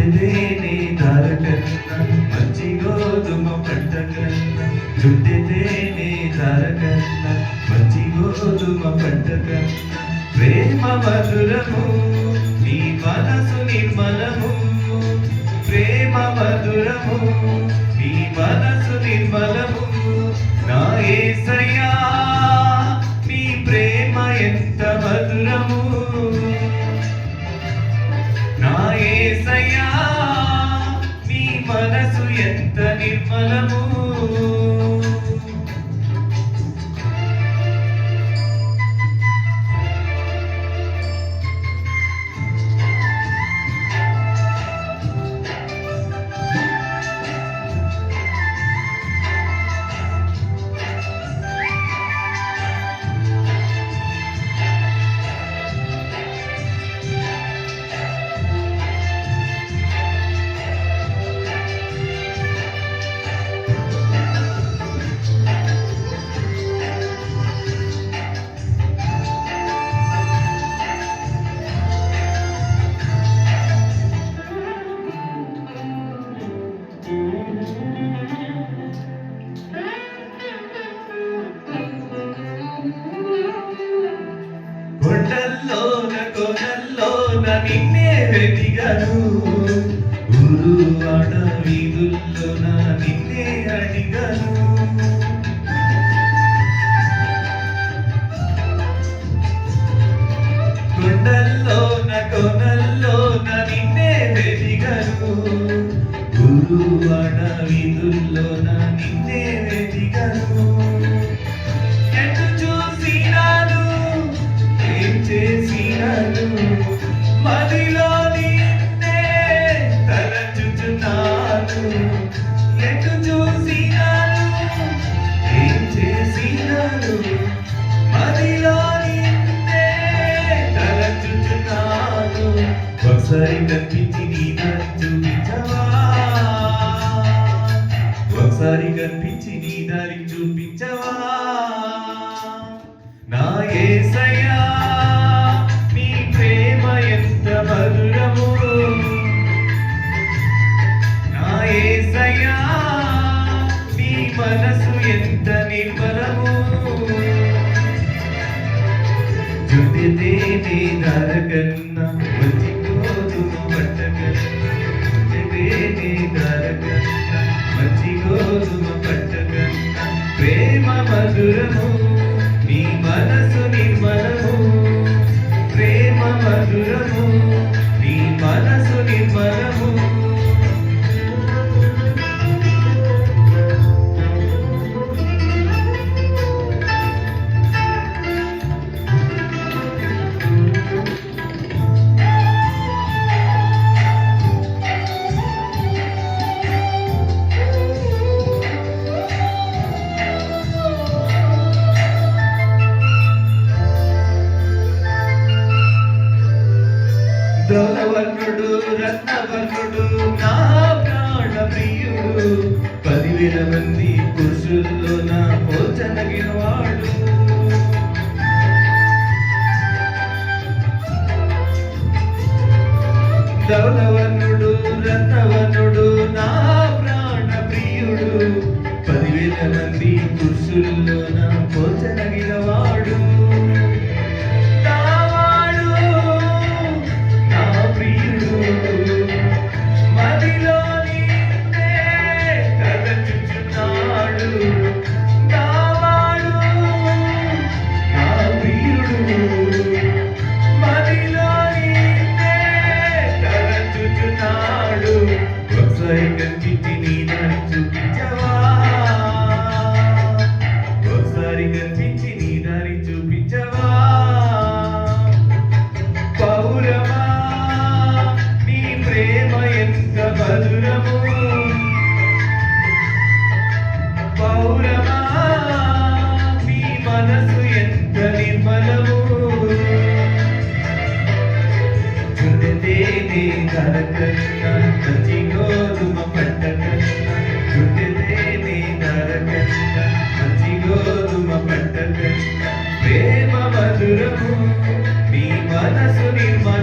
చుట్టెదేనే దారకన్న మంచి గోధుమ పంట కన్న చుట్టెదేనే దారకన్న మంచి గోధుమ పంట కన్న ప్రేమ మధురము నీ మనసు నిర్మలము. ప్రేమ మధురము నీ మనసు నిర్మలము. నా యేసయ్యా ఎంత నిర్మలము కొనల్లోన నిన్నే వెతిగను ఊరు ఆడ వీధుల్లోన నిన్నే అడిగను. కొండల్లోన కొనల్లోన నిన్నే వెతిగను ఊరు ఆడ వీధుల్లోన నిన్నే ఎటు చూసినాను ఏం చేసినాను? మదిలో నిన్నే తలచుచున్నాను. ఒకసారి కనిపించి నీ దారి చూపించవా ఒకసారి కనిపించి నీ దారి చూపించవా? నా ఏ ధనవర్ణుడు రత్నవర్ణుడు నా ప్రాణ ప్రియుడు పదివేల మంది పురుషుల్లో నా పోచనగినవాడు ధవలవర్ణుడు రత్నవర్ణుడు నా ప్రాణ ప్రియుడు పదివేల మంది పురుషుల్లో నా పోచనగినవాడు ఒకసారి కనిపించి Sunil